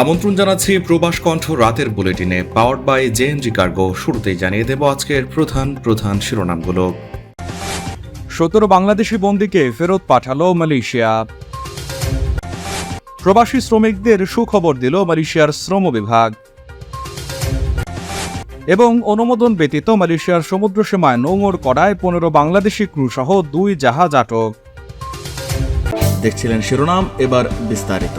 আমন্ত্রণ জানাচ্ছি প্রবাস কণ্ঠ রাতের বুলেটিনে পাওয়ার্ড বাই জেএনজি কার্গো শুরুতেই জানিয়ে দেব আজকের প্রধান প্রধান শিরোনামগুলো। সতেরো বাংলাদেশি বন্দীকে ফেরত পাঠালো মালয়েশিয়া। প্রবাসী শ্রমিকদের সুখবর দিল মালয়েশিয়ার শ্রম বিভাগ। এবং অনুমোদন ব্যতীত মালয়েশিয়ার সমুদ্র সীমায় নোঙর করায় পনেরো বাংলাদেশি ক্রু সহ দুই জাহাজ আটক। দেখছিলেন শিরোনাম, এবার বিস্তারিত।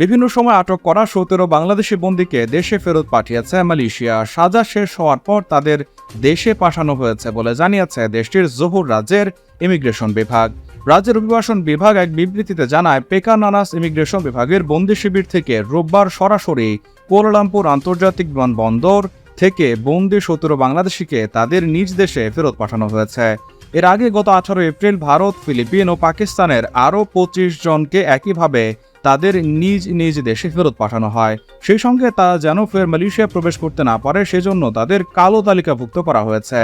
বিভিন্ন সময় আটক করা সতেরো বাংলাদেশি বন্দীকে দেশে ফেরত পাঠিয়েছে মালয়েশিয়া। সাজা শেষ হওয়ার পর তাদের দেশে পাঠানো হয়েছে বলে জানিয়েছে দেশটির জহুর রাজ্যের ইমিগ্রেশন বিভাগ। রাজ্যের অভিবাসন বিভাগ এক বিবৃতিতে জানায় পেকানানাস ইমিগ্রেশন বিভাগের বন্দি শিবির থেকে রোববার সরাসরি কোলালামপুর আন্তর্জাতিক বিমানবন্দর থেকে বন্দি সতেরো বাংলাদেশিকে তাদের নিজ দেশে ফেরত পাঠানো হয়েছে। এর আগে গত আঠারো এপ্রিল ভারত, ফিলিপিন ও পাকিস্তানের আরও পঁচিশ জনকে একইভাবে তাদের নিজ নিজ দেশে ফেরত পাঠানো হয়। সেই সঙ্গে তারা যেন ফের মালয়েশিয়া প্রবেশ করতে না পারে, সেজন্য তাদের কালো তালিকাভুক্ত করা হয়েছে।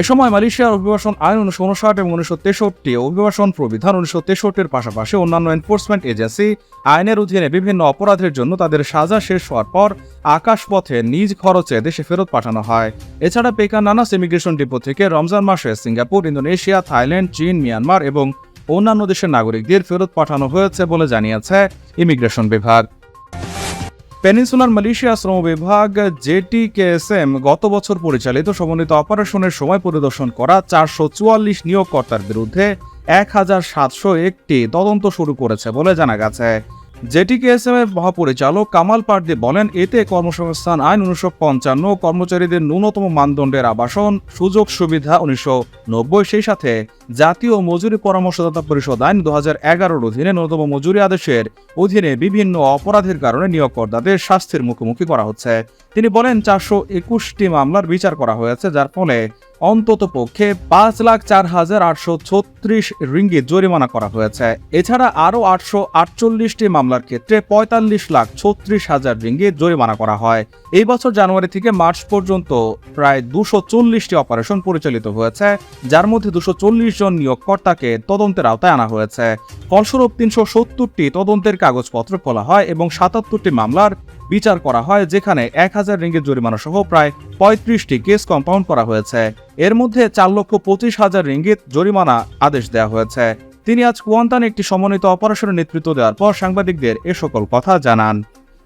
এ সময় মালয়েশিয়ার অভিবাসন আইন উনিশশো উনষাট এবং উনিশশো তেষট্টি, অভিবাসন প্রবিধান উনিশশো তেষট্টির পাশাপাশি অন্যান্য এনফোর্সমেন্ট এজেন্সি আইনের অধীনে বিভিন্ন অপরাধের জন্য তাদের সাজা শেষ হওয়ার পর আকাশপথে নিজ খরচে দেশে ফেরত পাঠানো হয়। এছাড়া পেকা নানাস ইমিগ্রেশন ডিপো থেকে রমজান মাসে সিঙ্গাপুর, ইন্দোনেশিয়া, থাইল্যান্ড, চীন, মিয়ানমার এবং অন্যান্য দেশের নাগরিকদের ফেরত পাঠানো হয়েছে বলে জানিয়েছে ইমিগ্রেশন বিভাগ। পেনিনসুলার মালয়েশিয়া শ্রম বিভাগ জেটি জেটিকেএসএম, গত বছর পরিচালিত সমন্বিত অপারেশনের সময় পরিদর্শন করা চারশো চুয়াল্লিশ নিয়োগকর্তার বিরুদ্ধে এক হাজার সাতশো একটি তদন্ত শুরু করেছে বলে জানা গেছে। জেটিকেএসএম এর মহাপরিচালক কামাল পার্দি বলেন, এতে কর্মসংস্থান, আইন উনিশশো পঞ্চান্ন, কর্মচারীদের ন্যূনতম মানদণ্ডের আবাসন, সুযোগ সুবিধা উনিশশো নব্বই, সেই সাথে জাতীয় মজুরি পরামর্শদাতা পরিষদ আইন দু হাজার এগারোর অধীনে ন্যূনতম মজুরি আদেশের অধীনে বিভিন্ন অপরাধের কারণে নিয়োগকর্তাদের শাস্তির মুখোমুখি করা হচ্ছে। তিনি বলেন, চারশো একুশটি মামলার বিচার করা হয়েছে, যার ফলে অন্তত পক্ষে পাঁচ লাখ চার হাজার আটশো ছত্রিশ রিঙ্গিত জরিমানা করা হয়েছে। এছাড়া আরও আটশো আটচল্লিশটি মামলার ক্ষেত্রে পঁয়তাল্লিশ লাখ ছত্রিশ হাজার রিঙ্গিত জরিমানা করা হয়। এই বছর জানুয়ারি থেকে মার্চ পর্যন্ত প্রায় দুশো চল্লিশটি অপারেশন পরিচালিত হয়েছে, যার মধ্যে দুশো চল্লিশ জন নিয়োগকর্তাকে তদন্তের আওতায় আনা হয়েছে। ফলস্বরূপ তিনশো সত্তরটি তদন্তের কাগজপত্র খোলা হয় এবং সাতাত্তরটি মামলার বিচার করা হয় যেখানে এক হাজার রিঙ্গিত জরিমানা সহ প্রায় পঁয়ত্রিশটি কেস কম্পাউন্ড করা হয়েছে। এর মধ্যে চার লক্ষ পঁচিশ হাজার রিঙ্গিত জরিমানা আদেশ দেওয়া হয়েছে। তিনি আজ কুয়ান্তানে একটি সমন্বিত অপারেশনের নেতৃত্ব দেওয়ার পর সাংবাদিকদের এ সকল কথা জানান।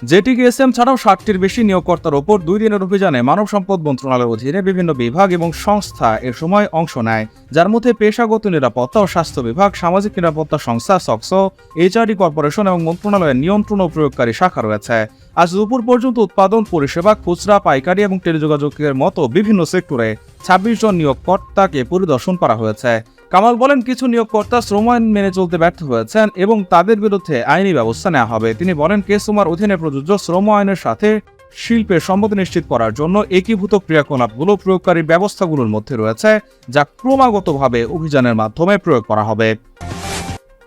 জেটিকেএসএম ছাড়াও ষাটটির বেশি নিয়োগকর্তার ওপর দুই দিনের অভিযানে মানব সম্পদ মন্ত্রণালয়ের অধীনে বিভিন্ন বিভাগ এবং সংস্থা এর সময় অংশ নেয়। যার মধ্যে পেশাগত নিরাপত্তা ও স্বাস্থ্য বিভাগ, সামাজিক নিরাপত্তা সংস্থা, সকসো, এইচআরডি কর্পোরেশন এবং মন্ত্রণালয়ের নিয়ন্ত্রণ ও প্রয়োগকারী শাখা রয়েছে। আজ দুপুর পর্যন্ত উৎপাদন, পরিষেবা, খুচরা, পাইকারি এবং টেলিযোগাযোগের মতো বিভিন্ন সেক্টরে ছাব্বিশ জন নিয়োগকর্তাকে পরিদর্শন করা হয়েছে। কামাল বলেন, কিছু নিয়োগকর্তা শ্রম আইন মেনে চলতে ব্যর্থ হয়েছেন এবং তাদের বিরুদ্ধে আইনি ব্যবস্থা নেওয়া হবে। তিনি বলেন কেসুমার অধীনে প্রযোজ্য শ্রম আইনের সাথে শিল্পের সম্মতি নিশ্চিত করার জন্য একীভূত ক্রিয়াকলাপগুলো প্রয়োগকারী ব্যবস্থাগুলোর মধ্যে রয়েছে, যা ক্রমাগতভাবে অভিযানের মাধ্যমে প্রয়োগ করা হবে।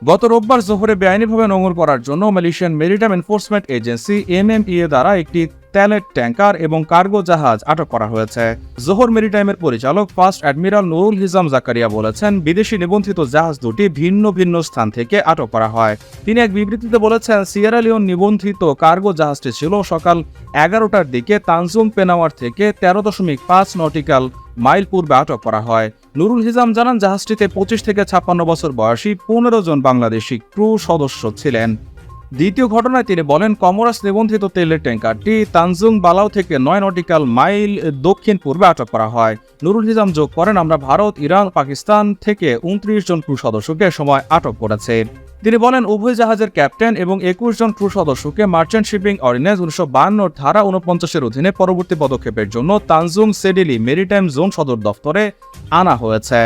গত রোববার জোহরে বেআইনিভাবে নোঙর করার জন্য Malaysian Maritime Enforcement Agency MMEA দ্বারা একটি তেলের ট্যাঙ্কার এবং কার্গো জাহাজ আটক করা হয়েছে। জোহর মেরিটাইমের পরিচালক first admiral Nurul Hizam Zakaria বলেছেন, বিদেশি নিবন্ধিত জাহাজ দুটি ভিন্ন ভিন্ন স্থান থেকে আটক করা হয়। তিনি এক বিবৃতিতে বলেছেন, সিয়েরা লিওন নিবন্ধিত কার্গো জাহাজটি ছিল সকাল এগারোটার দিকে তানজুম পেনাওয়ার থেকে তেরো দশমিক পাঁচ নটিক্যাল মাইল পূর্বে আটক করা হয়। নুরুল হিজাম জানান, জাহাজটিতে পঁচিশ থেকে ছাপ্পান্ন বছর বয়সী পনেরো জন বাংলাদেশি ক্রু সদস্য ছিলেন। দ্বিতীয় ঘটনায় তিনি বলেন, কমরাস নিবন্ধিত তেলের ট্যাঙ্কারটি তানজুং বালাও থেকে নয় নটিক্যাল মাইল দক্ষিণ পূর্বে আটক করা হয়। নুরুল হিজাম যোগ করেন, আমরা ভারত, ইরান, পাকিস্তান থেকে উনত্রিশ জন ক্রু সদস্যকে সময় আটক করেছে। তিনি বলেন, উভয় জাহাজের ক্যাপ্টেন এবং একুশ জন ক্রু সদস্যকে মার্চেন্ট শিপিং অর্ডিন্যান্স উনিশশো বান্নর ধারা উনপঞ্চাশের অধীনে পরবর্তী পদক্ষেপের জন্য তানজুং সেডিলি মেরিটাইম জোন সদর দফতরে আনা হয়েছে।